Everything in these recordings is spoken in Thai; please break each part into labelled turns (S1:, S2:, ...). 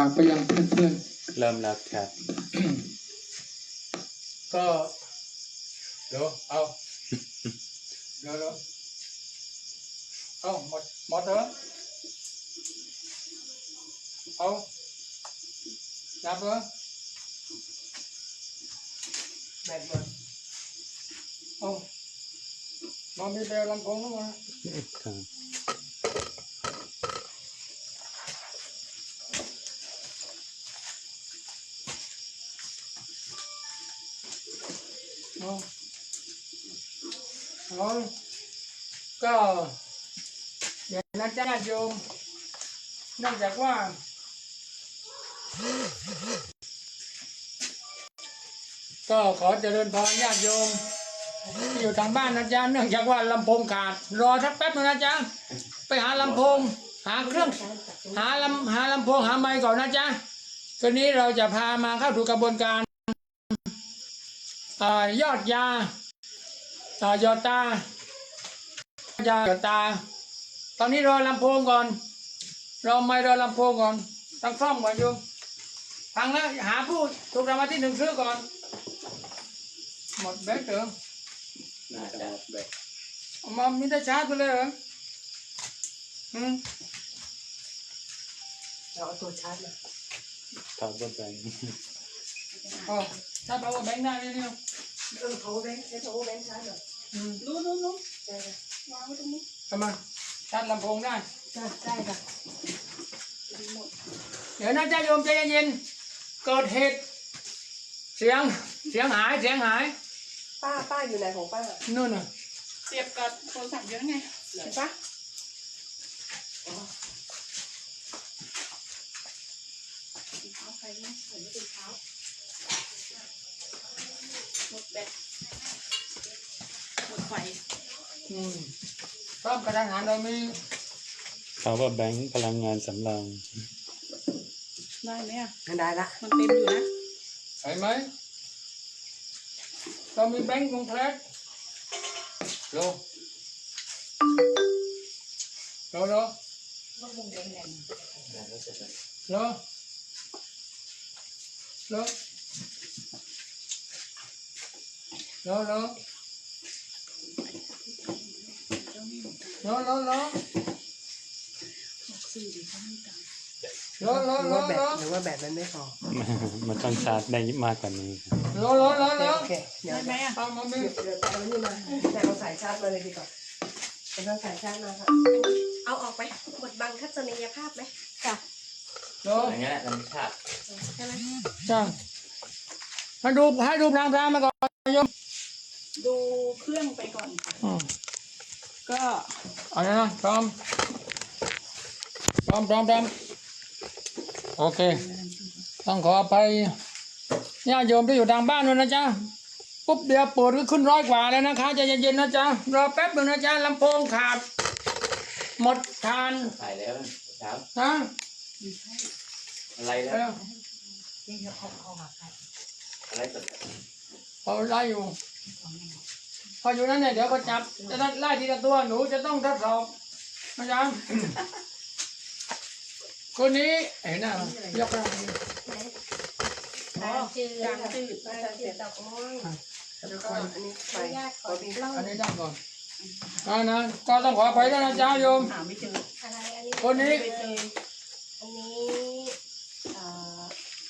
S1: ฝากไปยังเพื่อน
S2: เริ่มแล้วครับ
S1: ๆก็เดี๋ยวเอาเดี๋ยวเดี๋ยวเอาหมดหมดแล้วเอาจับเลยแบกเลยเอามามีเบลลำโพงเข้ามา เอาก็เดี๋ยวนะจ้าโยมเนื่องจากว่า ก็ขอเจริญพรญาติโยมที่อยู่ทางบ้านนะจ๊ะเนื่องจากว่าลำโพงขาด รอสักแป๊บนึงนะจ๊ะไปหาลำโพง หาเครื่อง หาลำหาลำโพงหาไมค์ก่อนนะจ๊ะคืนนี้เราจะพามาเข้าสู่กระบวนการ ยอดยาอ่ายอดตายายอดตา ตอนนี้รอลำโพงก่อน รอไมค์รอลำโพงก่อนตั้งซ่อมก่อนโยมฟังแล้วหาผู้ถูกรางวัลที่หนึ่งซื้อก่อน หมดแบตเหรอ
S2: น่าจะแบบ
S1: เอามามีแต่ชาร์จไปเลยเหรออืม
S3: เราเอาตัวชาร์จมา
S2: ทาวเว อร์แบงค์
S1: อ๋อชาร์จ power bank ได้เลยเนี่ย
S3: เออ power bank ใช้ power bank ชาร์จเหรอ
S1: อืม
S3: รู้รู้รู้ได้ค่ะวางไว้ตรงนี้
S1: ทำไมชาร์จลำโพงได้
S3: ได้ได้ค่ะ
S1: เดี๋ยวนะจ้าโยมใจเย็นๆเกิดเหตุเสียงเสียงหายเสียงหาย
S3: ป้าป้าอยู่ไหนของป้า
S1: นู่นน่ะ
S4: เสียบกับโทรศัพท์เยอะไงเห็นปะเท้าใครเนี่ยใส่ไม่เป็นเท้าหมด แบตหมดไฟ
S1: อืมพร้อมกระดานหันเรามี
S2: ทาวเวอร์แบงค์พลังงานสำรอง
S4: ได้ไหมอะ
S3: ได้ละ
S4: มันเต็มอยู่นะ
S1: เห็นไหมเรามีแบงค์ของแพลตโลโลโลโลโล โลโลโลโลโลโลโลหรือโล
S3: ว่าแบ
S1: โล
S3: ตหรือว่าแบตมันไม่พอ
S2: มันต้องชาร์จได้มากกว่านี้ครับ
S1: โลโลโลโล
S3: โอเคเดี๋ยว
S4: ได้ไหมอะ
S1: เอามามี
S3: เดี๋ยวเดี๋ยวเอานี่มาแต่เอาสายชาร์จมาเลยดีกว่าเราใส่ยชาร์มาค่ะ
S5: เอาออกไหมบดบังทัศนียภาพไหม
S1: โล
S6: อย่างนี้นแหละธรรมชาติ
S5: ใช่ไหม
S1: จ้ามาดูให้ดูพรางๆมาก่อนโยม
S4: ดูเครื่องไปก่อนค่ะ
S1: อืม
S4: ก็
S1: เอาเลยนะพร้อมพร้อมพร้อมพร้อมโอเค ต้องขออภัยญาติโยมที่อยู่ทางบ้านด้วยนะจ๊ะปุ๊บเดียวเปิดก็ขึ้นร้อยกว่าแล้วนะคะใจเย็นๆนะจ๊ะรอแป๊บหนึงนะจ๊ะลำโพงขาด หมดทาน
S6: ถ่ายแล้วเช้า
S1: นะ
S6: อะไรแล้
S1: เอ
S6: ว
S1: อ
S3: นี่เขาเขาเขาหักให้
S6: อะไรสด
S1: พอไล่อยู่ พออยู่นั่นเนี่ยเดี๋ยวก็จับ จะได้ไล่ทีละตัวหนูจะต้องทดสอบนะจ๊ะคนนี้เห็นหน้ายกร่าง
S5: ตาจืด
S4: จางจืด
S5: ตาจืดดอกม่วง
S3: แล้วก็อันนี้ไฟ
S5: ญาติขอเล่า
S1: อันนี้ได้ก่อนอ่านะก็ต้องขออภัยด้วยนะจ๊ะโยม
S4: หาไม่เจอ
S5: อะไรอันนี้
S1: คนนี้
S4: อั
S5: นนี้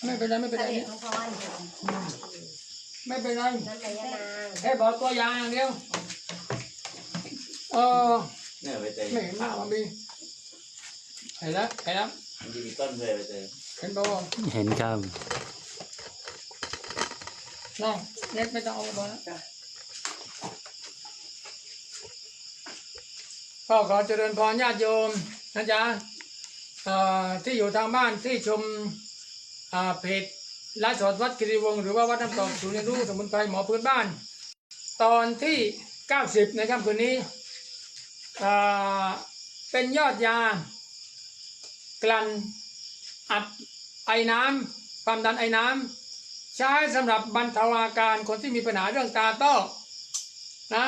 S1: ไม่เป็นไรไม่เป็นไร
S5: เลของพร
S1: ไม่เป็นไร
S5: น้ำไหลยะนาง
S1: แค่บอกตัวอย่างอย่างเดียวเออ
S6: เนี่ยไปเจอ
S1: ไม่เห็นหน้ามันมีเห็นแล้วเห็นแล้ว
S6: มันจะมีต้นเลยไปเจอ
S1: เห็นบอกว่า
S2: เห็นครับ
S1: น้องเน็ตไม่ต้องเอามาแล้วก็ขอเจริญพรญาติโยมนะจ๊ะเอ่อที่อยู่ทางบ้านที่ชมอ่าเพจ ไลฟ์สดวัดกิริวงศ์หรือว่าวัดน้ำตกศูนย์เรียนรู้สมุนไพรหมอพื้นบ้าน ตอนที่ 90 ในค่ำคืนนี้ เป็นยอดยา กลั่นอัดไอ้น้ำความดันไอ้น้ำใช้สำหรับบรรเทาอาการคนที่มีปัญหาเรื่องตาต้อนะ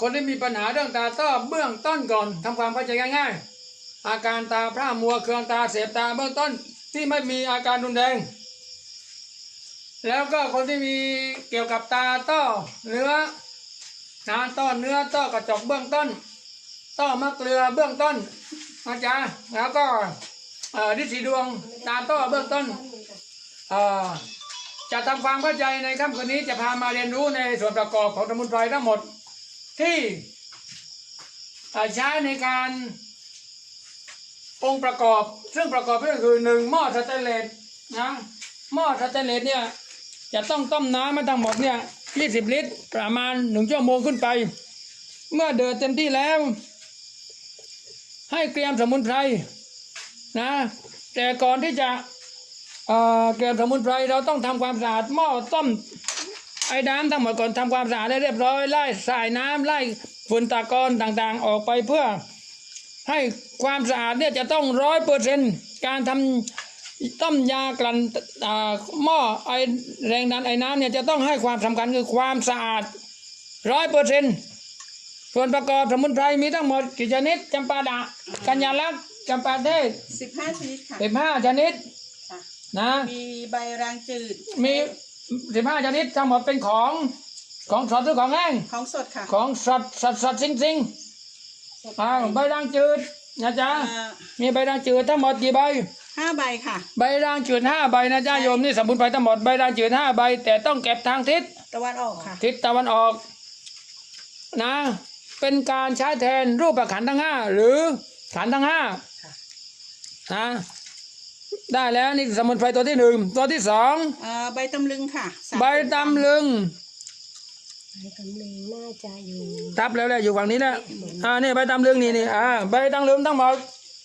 S1: คนที่มีปัญหาเรื่องตาต้อเบื้องต้นก่อนทำความเข้าใจง่ายๆอาการตาพร่ามัวเคืองตาเสบตาเบื้องต้นที่ไม่มีอาการรุนแรง แล้วก็คนที่มีเกี่ยวกับตาต้อเนื้อนะต้อเนื้อต้อกระจกเบื้องต้น ต้อมะเกลือเบื้องต้นนะจ๊ะแล้วก็เอ่อฤทธิ์สีดวงตาต้อเบื้องต้นจะทำความเข้าใจในค่ำคืนนี้จะพามาเรียนรู้ในส่วนประกอบของสมุนไพรทั้งหมดที่ใช้ในการองค์ประกอบ ซึ่งประกอบก็คือหนึ่งหม้อสแตนเลสนะหม้อสแตนเลสเนี่ย จะต้องต้มน้ำมาทั้งหมดเนี่ย20 ลิตร ประมาณหนึ่งชั่วโมงขึ้นไป เมื่อเดือดเต็มที่แล้ว ให้เตรียมสมุนไพรนะ แต่ก่อนที่จะเอ่อเตรียมสมุนไพรเราต้องทำความสะอาดหม้อต้มไอ้น้ำทั้งหมดก่อนทำความสะอาดให้เรียบร้อยไล่สายน้ำไล่ฝุ่นตะกอนต่างๆ ออกไปเพื่อให้ความสะอาดเนี่ยจะต้องร้อยเปอร์เซนการทำ ต้มยากลั่นอ่าหม้อไอแรงดันไอ้น้ำเนี่ยจะต้องให้ความสำคัญคือความสะอาดร้อยเปอร์เซนส่วนประกอบสมุนไพรมีทั้งหมดกี่ชนิดจำปาดะกัญญาลักษณ์จำปาเทศ
S3: สิบห้าชนิดค่ะ
S1: สิบห้าชนิด
S3: ค่ะ
S1: นะ
S3: มีใบรางจืด
S1: มีสิบห้าชนิดทั้งหมดเป็นของของสดหรือของแห้ง
S3: ของสดค่ะ
S1: ของสดสดสดจริงจริงๆอ่าใบด่างจืดนะจ๊ะ
S3: อ่า
S1: มีใบด่างจืดทั้งหมดกี่ใบ
S3: ห้าใบค่ะ
S1: ใบด่างจืดห้าใบนะจ๊ะโยมนี่สมุนไพรทั้งหมดใบด่างจืดห้าใบ แต่ต้องเก็บทางทิศ
S3: ตะวันออกค่ะ
S1: ทิศตะวันออก นะ เป็นการใช้แทนรูปประขันธ์ทั้งห้าหรือขันธ์ทั้งห้านะได้แล้วนี่สมุนไพรตัวที่หนึ่งตัวที่สอง
S3: อ่าใบตำลึงค่ะสาม
S1: ใบตำลึง
S5: ใบตำลึงน่าจะอยู่
S1: ทับแล้วแหละอยู่ฝั่งนี้แล้วอ่านี่ใบตำลึงนี่นี่อ่าใบตำลึงทั้งหมด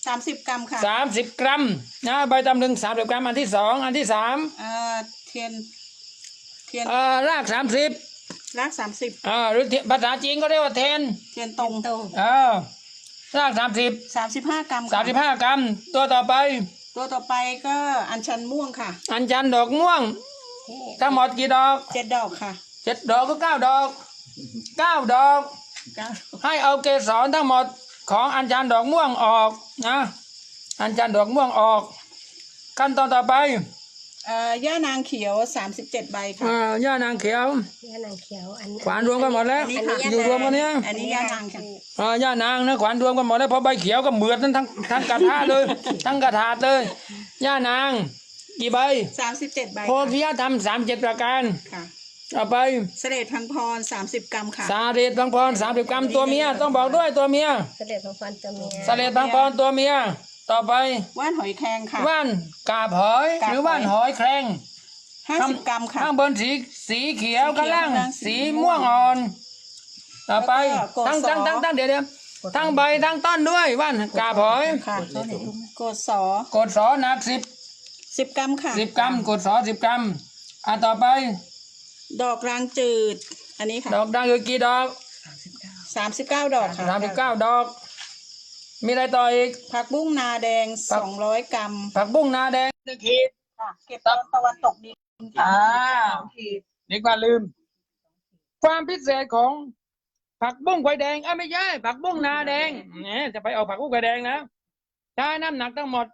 S3: สามสิบกรัมค่ะ
S1: สามสิบกรัมนะใบตำลึงสามสิบกรัมอันที่สองอันที่สาม
S3: อ่าเทียนเทียน
S1: อ่ารากสามสิบ
S3: รากสามสิบ
S1: อ่าหรือภาษาจีนก็เรียกว่าเทน
S3: เทียนตรง
S5: ตรง
S1: อ่ารากสามสิบ
S3: สามสิบห้ากรัม
S1: สา
S3: ค่ะ
S1: มสิบห้ากรัม ตัวต่อไป
S3: ตัวต่อไปก็อัญชันม่วงค่ะ
S1: อัญชันดอกม่วงทั้งหมดกี่ดอก
S3: เจ็ดดอกค่ะ
S1: เจ็ดดอกก็เก้าดอกเก้าดอก
S3: เก้า
S1: ให้เอาเกสรทั้งหมด ของอัญชันดอกม่วงออกนะอัญชันดอกม่วงออก ขั้นตอนต่อไป
S3: เอ่อย่านางเขียวสามสิบเจ็ดใบค่ะ
S1: อ่าย่านางเขียว
S5: ย่านางเขียวอัน
S1: ขวานรวมกันหมดแล้ว
S3: อันนี้ค่ะ
S1: อยู่รวมกันเนี้ย
S3: อันนี้ย่านางค่ะ
S1: อ่าย่านางนะขวานรวมกันหมดแล้วเพราะใบเขียวก็เหมือนทั้งทั้งทั้งกระทะเลย ทั้งกระถาดเลย ย่านาง กี่ใบ
S3: สามสิบเจ็ดใบ
S1: โพธิยธรรมสามเจ็ดประการ
S3: ค่ะ
S1: เอาไป
S3: เสด็จพังพรสามสิบกรัมค่ะ
S1: สาเรตบางพรสามสิบกรัมตัวเมียต้องบอกด้วยตัวเมีย
S5: เสด็จพระพันตัวเมีย
S1: สาเรตบางพรตัวเมีย ต่อไป
S3: ว่านหอยแครงค่ะ
S1: ว่านกาบหอย
S3: กาบหอย
S1: หรือว่านหอยแครง
S3: ห้าสิบกรัมค่ะ
S1: ข้างบนสีสีเขียว
S3: สีเขียว
S1: ข้างล่าง
S3: ข้างล่างสี
S1: สีม่วงอ่อน ต่อไป
S3: แล้วก็
S1: ทั้ง
S3: กศ
S1: ทั้งทั้งทั้งเดี๋ยวเดี๋ยวทั้งใบทั้งต้นด้วยว่านกาบหอย
S3: ค่ะโกดสอก
S1: ดสอหนักสิบ
S3: สิบกรัมค่ะ
S1: สิบกรัมกดสอสิบกรัมอะต่อไป
S3: ดอกรางจืด อันนี้ค่ะ
S1: ดอกดังคือกี่ดอก
S3: สามสิบเก้าดอกค่ะ
S1: สามสิบเก้าดอก มีอะไรต่ออีก
S3: ผักบุ้งนาแดงสองร้อยกรัม
S1: ผักบุ้งนาแดงหนึ่งขีด
S3: ค่ะเก็บตอนตะวันตกดินค่ะ
S1: อ่า
S3: สองขีด
S1: นึกว่าลืม ความพิเศษของผักบุ้งไฟแดงเอ้ยไม่ใช่ผักบุ้งนาแดงแหมจะไปเอาผักบุ้งไฟแดงนะใช้น้ำหนักทั้งหมด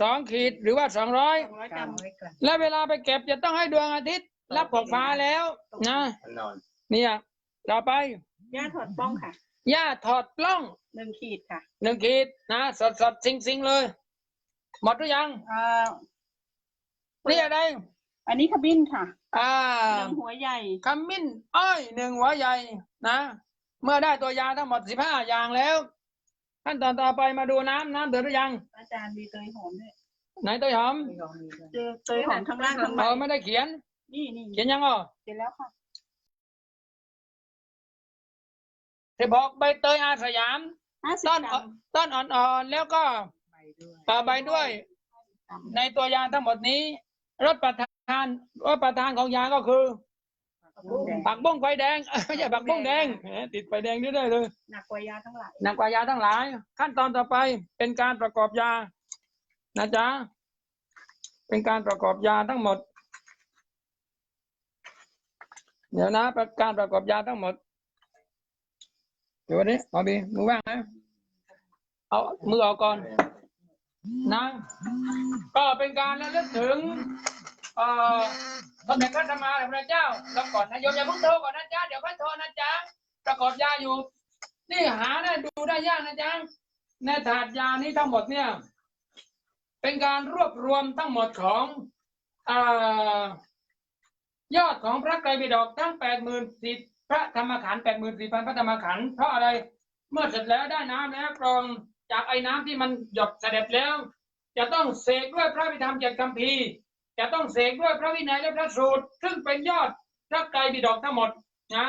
S1: สองขีดหรือว่าสองร้อย
S3: สองร้อยกรัม
S1: และเวลาไปเก็บจะต้องให้ดวงอาทิตย์ รับขอบฟ้าแล้วนะ
S6: มันนอน
S1: เนี่ยต่อไป
S3: ย่าถอดป้องค่ะ
S1: หญ้าถอดปล้อง
S3: หนึ่งขีดค่ะ
S1: หนึ่งขีดนะสดสดสิงสิงๆเลย หมดหรือยัง
S3: อ่า
S1: นี่อะไร
S3: อันนี้ขมิ้นค่ะ
S1: อ่า
S3: หนึ่งหัวใหญ่
S1: ขมิ้นอ้อยหนึ่งหัวใหญ่นะเมื่อได้ตัวยาทั้งหมดสิบห้าอย่างแล้วขั้นตอนต่อไปมาดูน้ำน้ำเดือดหรือยัง
S3: อาจารย์มีเตยหอมด้วย
S1: ไหนเตยหอม
S3: เจอเตยหอมข้างล่างข้างใน
S1: เออไม่ได้เขียน
S3: นี่นี่
S1: เขียนยังอะ
S3: เสร็จแล้วค่ะ
S1: ที่บอกใบเตยอาสยาม
S3: ห้าสิบ
S1: ต้น
S3: กรัม
S1: ต้นอ่อนๆ แล้วก็เอ่อใบด้วยในตัวยาทั้งหมดนี้รสประทานรสประทานของยาก็คือ ผักบุ้งไฟแดง ไม่ใช่ผักบุ้งแดงแหมติดไฟแดงนี่ได้เลย
S3: หนักกว่ายาทั้งหลาย
S1: หนักกว่ายาทั้งหลาย ขั้นตอนต่อไปเป็นการประกอบยา นะจ๊ะเป็นการประกอบยาทั้งหมด เดี๋ยวนะประการประกอบยาทั้งหมด เดี๋ยววันนี้หมอบีมือว่างนะ เอามือออกก่อนนะก็เป็นการระลึกถึงเอ่อสมเด็จพระธรรมาพระเจ้าแล้วก่อนนะโยมอย่าเพิ่งโทรก่อนนะจ๊ะเดี๋ยวค่อยโทรนะจ๊ะประกอบยาอยู่ นี่หาได้ดูได้ยากนะจ๊ะในถาดยานี้ทั้งหมดเนี่ย เป็นการรวบรวมทั้งหมดของอ่อ ยอดของพระไตรปิฎกทั้งแปดหมื่นสิบพระธรรมขันธ์แปดหมื่นสี่พันพระธรรมขันธ์เพราะอะไรเมื่อเสร็จแล้วได้น้ำแล้วกรองจากไอ้น้ำที่มันหยดเสด็จแล้ว จะต้องเสกด้วยพระวิธรรมเจ็ดคำพีจะต้องเสกด้วยพระวินัยและพระสูตร ซึ่งเป็นยอดพระไตรปิฎกทั้งหมดนะ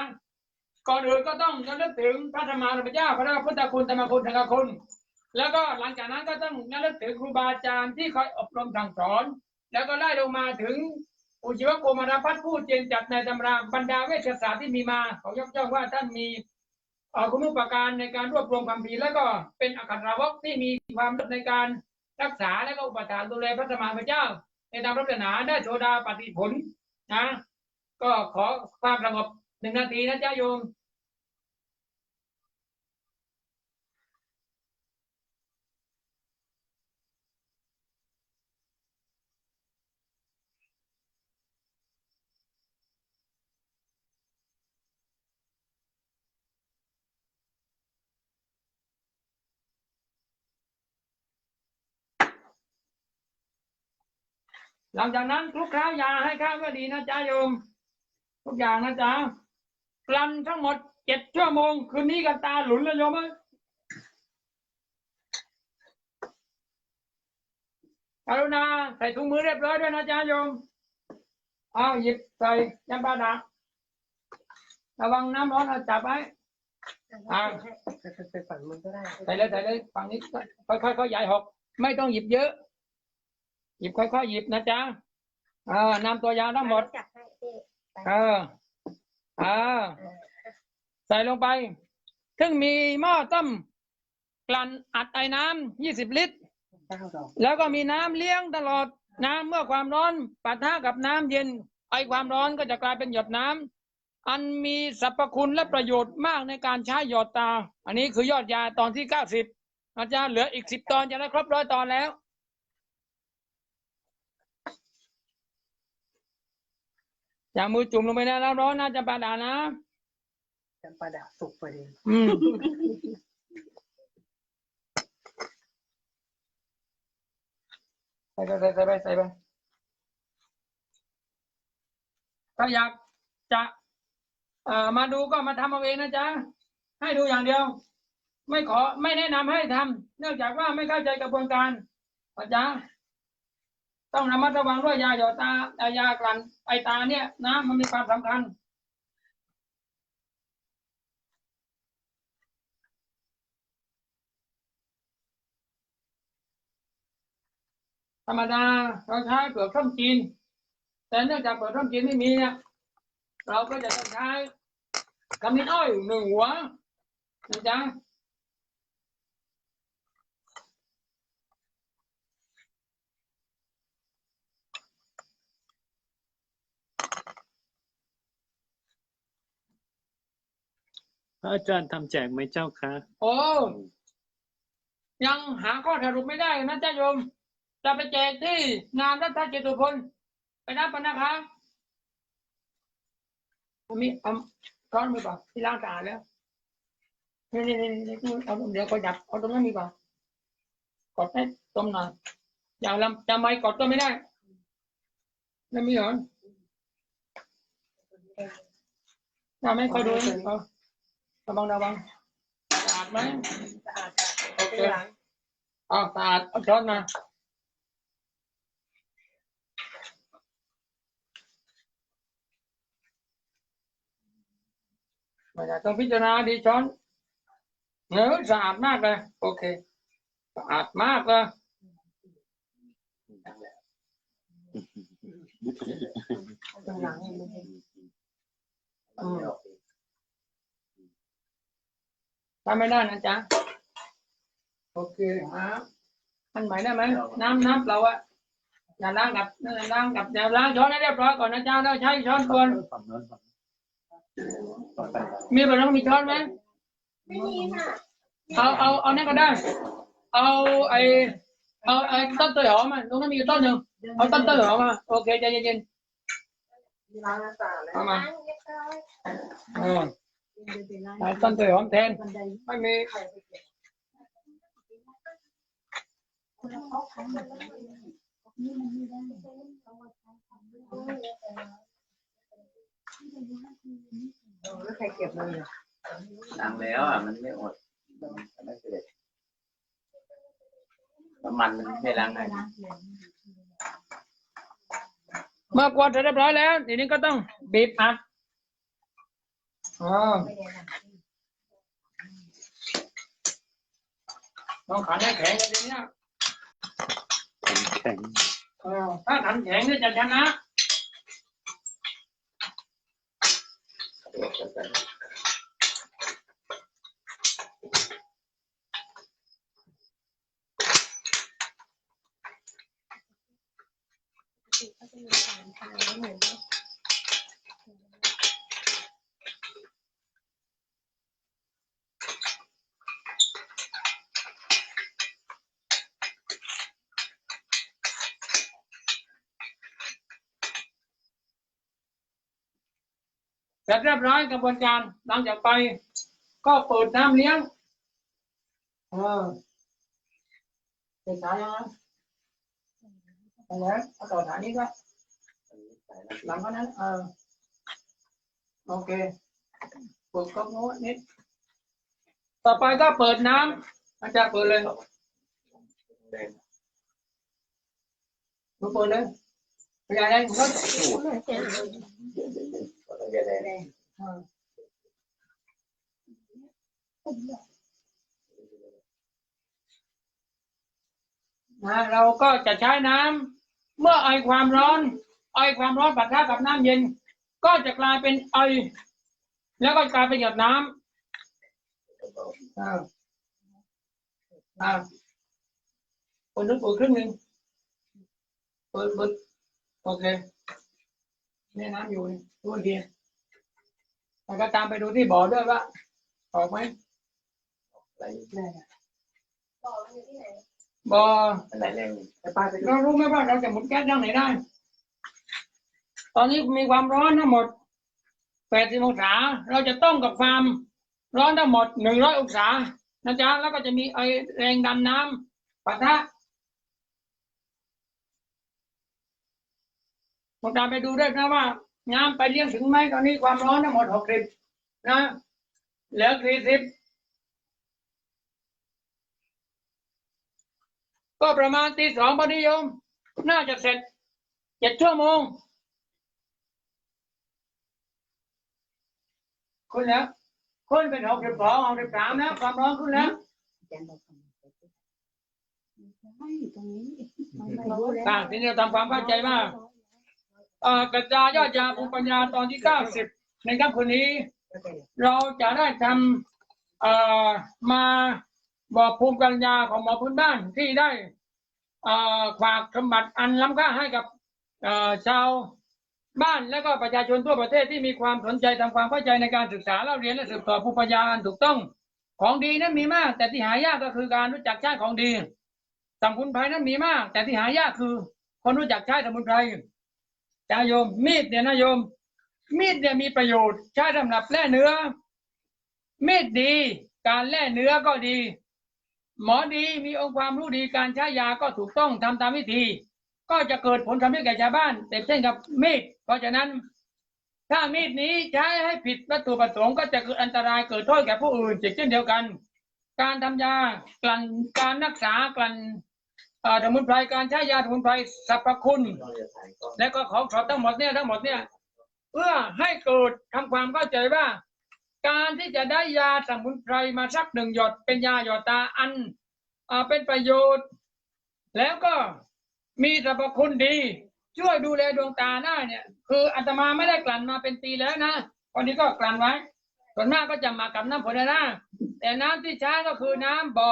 S1: ก่อนอื่นก็ต้องระลึกถึงพระธรรมานุปเจ้าพระพุทธคุณธรรมคุณสังฆคุณ แล้วก็หลังจากนั้นก็ต้องระลึกถึงครูบาอาจารย์ที่คอยอบรมสั่งสอน แล้วก็ไล่ลงมาถึง อุชิวโกมารพัฒผู้เจนจัดในตำราบรรดาเวชศาสตร์ที่มีมาเขายกย่องว่าท่านมีอ่อคุณุปการในการรวบรวมคำพีแล้วก็เป็นอักขราวกที่มีความในการรักษาและก็อุปถัมภ์ดูแลพระสมานพระเจ้า ในตามรับศาสนาได้โชดาปฏิผลนะ ก็ขอความสงบหนึ่งนาทีนะจ้าโยม หลังจากนั้นทุกคราวยาให้ข้าวก็ดีนะจ๊ะโยม ทุกอย่างนะจ๊ะกลันทั้งหมดเจ็ดชั่วโมง คืนนี้กันตาหลุนเลยโยมเอ้ยกรุณาใส่ถุงมือเรียบร้อยด้วยนะจ๊ะโยมเอาหยิบใส่ยำปลาดาระวังน้ำร้อนเอาจับไว้อ่า
S3: ไปฝั่งมันก็ได้
S1: ใส่เลยใส่เลยฝั่งนี้ค่อยๆค่อยๆใหญ่หกไม่ต้องหยิบเยอะ หยิบค่อยๆหยิบนะจ๊ะเออนำตัวยาทั้งหมด
S5: จับให้พี่
S1: เออเออใส่ลงไป ซึ่งมีหม้อต้มกลั่นอัดไอ้น้ำยี่สิบลิตร
S3: เก้าดอก
S1: แล้วก็มีน้ำเลี้ยงตลอดน้ำเมื่อความร้อนปะทะกับน้ำเย็น ไอความร้อนก็จะกลายเป็นหยดน้ำอันมีสรรพคุณและประโยชน์มากในการใช้หยอดตา อันนี้คือยอดยาตอนที่เก้าสิบอาจารย์เหลืออีกสิบตอนจะได้ครบร้อยตอนแล้ว อย่ามือจุ่มลงไปในน้ำร้อนนะจะปาดานะ
S3: จำปาดาสุกพอดี
S1: อืมใส่ไปใส่ไปใส่ไปถ้าอยากจะเอ่อมาดูก็มาทำเอาเองนะจ๊ะ ให้ดูอย่างเดียว ไม่ขอไม่แนะนำให้ทำเนื่องจากว่าไม่เข้าใจกระบวนการอาจารย์ ต้องระมัดระวังด้วยยาหยอดตาอ่อยากลั่นไอตาเนี่ยนะมันมีความสำคัญธรรมดาเราใช้เปลือกส้มจีน แต่เนื่องจากเปลือกส้มจีนไม่มีเนี่ยเราก็จะต้องใช้กำนิ้อ้อยหนึ่งหัวนะจ๊ะ
S2: พระอาจารย์ทำแจกไหมเจ้าคะ
S1: โอ้ยังหาข้อสรุปไม่ได้นะเจ๊ะโยม จะไปแจกที่งานรัฐเจตุพลไปนับกันนะคะผมมีเอาช้อนมือเปล่าที่ล้างสะอาดแล้วนี่นี่นี่นี่เอาเดี๋ยวก็หยับเอาตรงนั้นมีเปล่ากดให้ตรงหน่อยอย่าลำจะไม่กดก็ไม่ได้ไม่มีหรออย่าไม่คอยดูเอา ระวังระวังสะอาดไหม
S3: สะอาดค่ะ
S1: โอเค
S3: ล้าง
S1: เอาสะอาดเอาช้อนมาไม่ได้ต้องพิจารณาดีช้อนเนื้อสะอาดมากเลย โอเค สะอาดมากเลย
S3: ต้องล้างให้มัน
S1: อืม ทำไม่ได้นะจ๊ะ โอเคฮะอันใหม่ได้ไหมน้ำน้ำเปล่าอะอย่าล้างกับอย่าล้างกับอย่าล้างช้อนให้เรียบร้อยก่อนนะจ๊ะแล้วใช้ช้อนกวน
S6: ฝั่งโน้นฝั่งฝั่งไป
S1: มีแบบนั้นมีช้อนไหม
S5: ไม่มีค่ะ
S1: เอาเอาเอานี่ก็ได้ เอาไอ้เอาไอ้ต้นเตยหอมมาตรงนั้นมีอยู่ต้นหนึ่งเอาต้นเตยหอมมาโอเคใจเย็น
S3: ล้างน้ำตาแล้ว
S1: ๆเอามา
S4: ล้างเรียบร้อย
S1: เออเอาต้นเตยหอมแทนไม่มี
S3: แล้วใครเก็บเลยอะ
S6: ล้างแล้วอะมัน ไม่อดมันไม่เสร็จน้ำมันมันไม่ล้างไง
S1: เมื่อกวาดเสร็จเรียบร้อยแล้ว ทีนี้ก็ต้องบีบอัด อ๋อต้องขันให้แข็งเลยทีเนี้ย
S2: แข็ง
S1: เออถ้าขันแข็งเนี่ยจะชนะ เสร็จเรียบร้อยกระบวนการหลังจากไป ก็เปิดน้ำเลี้ยงเออเสร็จสายยังไปแล้วเอาต่อฐานนี้ก็หลังก็นั้นเออโอเคเปิดก๊อกโน้ตนิดต่อไปก็เปิดน้ำอาจารย์เปิดเลยหนูเปิดเลยพยายามได้ห นูก็นะเราก็จะใช้น้ำเมื่อไอความร้อน ไอความร้อนปะทะกับน้ำเย็น ก็จะกลายเป็นไอ แล้วก็กลายเป็นหยดน้ำอ่าอ่าคนนึกเปิดครึ่งหนึ่งเปิดเปิดโอเค แม่น้ำอยู่นี่ดูอีกทีแล้วก็ตามไปดูที่บ่อด้วยว่าออกไหม
S4: บอกอยู่ที่ไหน
S1: บ่อ
S6: อะไรเร่ง
S3: ไปป้าไป
S1: เรารู้ไหมว่าเราจะหมุนแก๊สทางไหนได้ ตอนนี้มีความร้อนทั้งหมด80องศา เราจะต้องกับความร้อนทั้งหมด100องศานะจ๊ะแล้วก็จะมีไอแรงดันน้ำปะทะ ผมตามไปดูด้วยนะว่า น้ำไปเลี้ยงถึงไหมตอนนี้ความร้อนทั้งหมด60นะเหลือ40ก็ประมาณตีสองพอดีโยม น่าจะเสร็จเจ็ดชั่วโมง คุณแล้วคุณเป็นหกสิบสองหกสิบสามแล้วความร้อนคุณแล้วต่างที่เราทำความเข้าใจว่าเอ่อ กระจายยอดยาภูปัญญาตอนที่เก้าสิบในค่ำคืนนี้ เราจะได้ทำมาบอกภูมิปัญญาของหมอพื้นบ้านที่ได้ฝากสมบัติอันล้ำค่าให้กับชาวบ้านและก็ประชาชนทั่วประเทศที่มีความสนใจทำความเข้าใจในการศึกษาเล่าเรียนและสืบต่อภูมิปัญญาอันถูกต้องของดีนั้นมีมาก แต่ที่หายากก็คือการรู้จักใช้ของดีสมุนไพรนั้นมีมาก แต่ที่หายากคือ คนรู้จักใช้สมุนไพร จ้าโยม มีดเนี่ยนะโยม มีดเนี่ยมีประโยชน์ใช้สำหรับแล่เนื้อ มีดดี การแล่เนื้อก็ดี หมอดีมีองค์ความรู้ดีการใช้ยาก็ถูกต้องทำตามวิธี ก็จะเกิดผลทำให้แก่ชาวบ้านแต่เช่นกับมีด เพราะฉะนั้น ถ้ามีดนี้ใช้ให้ผิดวัตถุประสงค์ก็จะเกิดอันตรายเกิดโทษแก่ผู้อื่นเช่นเดียวกัน การทำยากลั่นการรักษากลั่น สมุนไพรการใช้ยาสมุนไพรสรรพคุณ และก็ของสดทั้งหมดเนี่ยทั้งหมดเนี่ยเพื่อให้เกิดทำความเข้าใจว่า การที่จะได้ยาสมุนไพรมาสักหนึ่งหยดเป็นยาหยดตาอันอเป็นประโยชน์ แล้วก็มีสรรพคุณดี ช่วยดูแลดวงตาได้เนี่ย คืออาตมาไม่ได้กลั่นมาเป็นปีแล้วนะวันนี้ก็กลั่นไว้ส่วนมากก็จะมากับน้ำผลนะแต่น้ำที่ใช้ก็คือน้ำบ่อ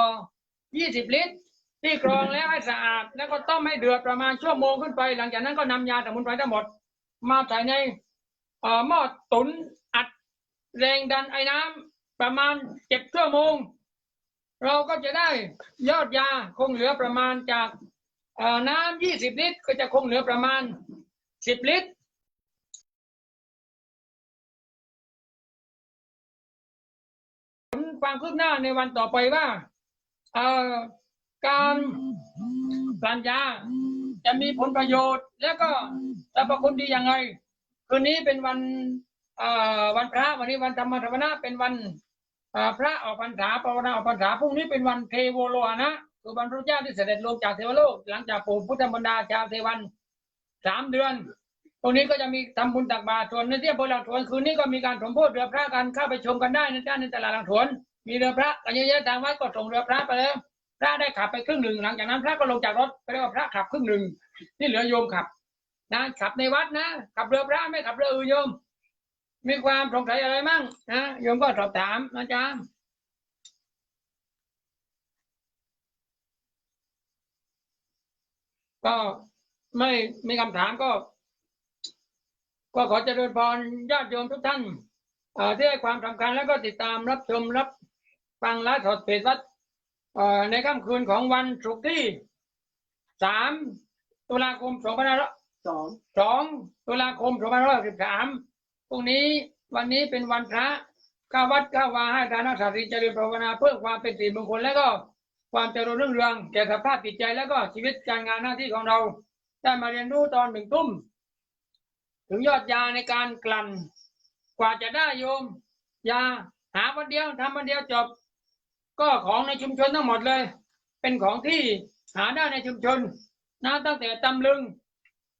S1: 20 ลิตร ที่กรองแล้วให้สะอาด แล้วก็ต้มให้เดือดประมาณชั่วโมงขึ้นไป หลังจากนั้นก็นำยาสมุนไพรทั้งหมด มาใส่ในอ่อหม้อตุนอัดแรงดันไอ้น้ำประมาณเจ็ดชั่วโมง เราก็จะได้ยอดยาคงเหลือประมาณจากอ่อน้ำยี่สิบลิตร ก็จะคงเหลือประมาณสิบลิตรผลความคืบหน้าในวันต่อไปว่าอ่อ การกลั่นยาจะมีผลประโยชน์ แล้วก็สรรพคุณดียังไง คืนนี้เป็นวันอ่อวันพระวันนี้วันธรรมธรรมนะเป็นวันอ่อพระออกพรรษาภาวนาออกพรรษาพรุ่งนี้เป็นวันเทโวโลนะคือบรรพบุรุษเจ้าที่เสด็จลงจากเทวโลก หลังจากปู่พุทธบรรดาชาวเทวันสามเดือน ตรงนี้ก็จะมีทำบุญตักบาตรส่วนในที่อำเภอหลังถวนคืนนี้ก็มีการสมโพธิเรือพระกันเข้าไปชมกันได้นะจ๊ะในตลาดหลังถวนมีเรือพระกันเยอะๆทางวัดก็ส่งเรือพระไปแล้ว พระได้ขับไปครึ่งหนึ่งหลังจากนั้นพระก็ลงจากรถก็เรียกว่าพระขับครึ่งหนึ่งที่เหลือโยมขับนะขับในวัดนะขับเรือพระไม่ขับเรืออื่นโยม มีความสงสัยอะไรมั่งนะโยมก็สอบถามนะจ๊ะก็ไม่มีคำถามก็ ก็ขอเจริญพรญาติโยมทุกท่านที่ให้ความสำคัญแล้วก็ติดตามรับชมรับฟังไลฟ์สดเพจวัด เอ่อในค่ำคืนของวันศุกร์ที่สามตุลาคมสองพันห้าร้อย
S3: สอง
S1: สองตุลาคมสองพันห้าร้อยสิบสามพรุ่งนี้วันนี้เป็นวันพระก้าวัดก้าวาให้ทานสารีเจริญภาวนาเพื่อความเป็นสิริมงคลและก็ความเจริญรุ่งเรืองแก่สภาพจิตใจแล้วก็ชีวิตการงานหน้าที่ของเรา ได้มาเรียนรู้ตอนหนึ่งทุ่ม ถึงยอดยาในการกลั่น กว่าจะได้โยม ยาหาวันเดียวทำวันเดียวจบ ก็ของในชุมชนทั้งหมดเลย เป็นของที่หาได้ในชุมชนนะตั้งแต่ตำลึง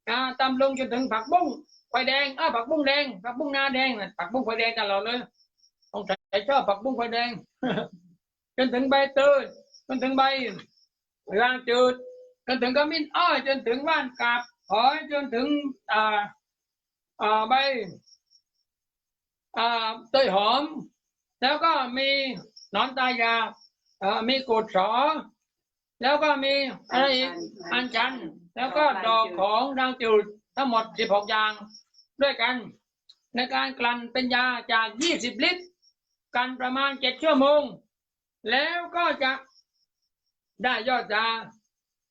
S1: อ่าตำลึงจนถึงผักบุ้งไฟแดงอ้าผักบุ้งแดงผักบุ้งนาแดงน่ะผักบุ้งไฟแดงตลอดเลยต้องใส่ชอบผักบุ้งไฟแดง จนถึงใบเตยจนถึงใบรางจืดจนถึงกระมิ้นอ้อยจนถึงว่านกาบหอยจนถึงอ่าอ่าใบอ่าเตยหอม แล้วก็มี นอนตายาอ่ามีกูดสอ แล้วก็มีอะไรอีกอันชัน แล้วก็ดอกของนางจืดทั้งหมด16อย่าง ด้วยกัน ในการกลั่นเป็นยาจาก20ลิตร กันประมาณ7ชั่วโมง แล้วก็จะได้ยอดยา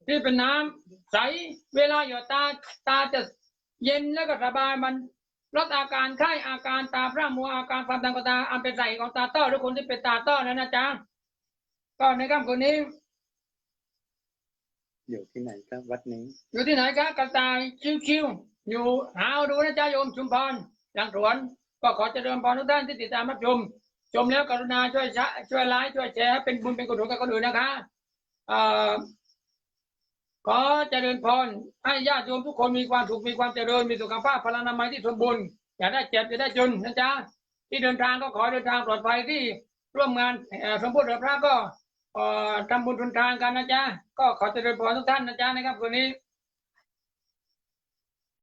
S1: ที่เป็นน้ำใส เวลาหยดตาตาจะเย็นแล้วก็สบายมัน ลดอาการไข้อาการตาพร่ามัวอาการความดังกบตาอันเป็นใสของตาต้อหรือคนที่เป็นตาต้อนั่นนะจ๊ะก็ในค่ำคืนนี้
S2: อยู่ที่ไหนครับวัดนี้
S1: อยู่ที่ไหนครับกระต่ายคิวๆอยู่หาเอาดูนะจ๊ะโยมชุมพรหลังสวน ก็ขอเจริญพรทุกท่านที่ติดตามรับชมชมแล้วกรุณาช่วยชะช่วยไลค์ช่วยแชร์ให้เป็นบุญเป็นกุศลกับคนอื่นนะคะ เอ่อ ขอเจริญพรให้ญาติโยมทุกคนมีความสุขมีความเจริญมีสุขภาพพลานามัยที่สมบูรณ์อย่าได้เจ็บอย่าได้จนนะจ๊ะที่เดินทางก็ขอเดินทางปลอดภัยที่ร่วมงานสมโพธิเรือพระก็อ่อทำบุญทุนทางกันนะจ๊ะก็ขอเจริญพรทุกท่านนะจ๊ะนะครับคืนนี้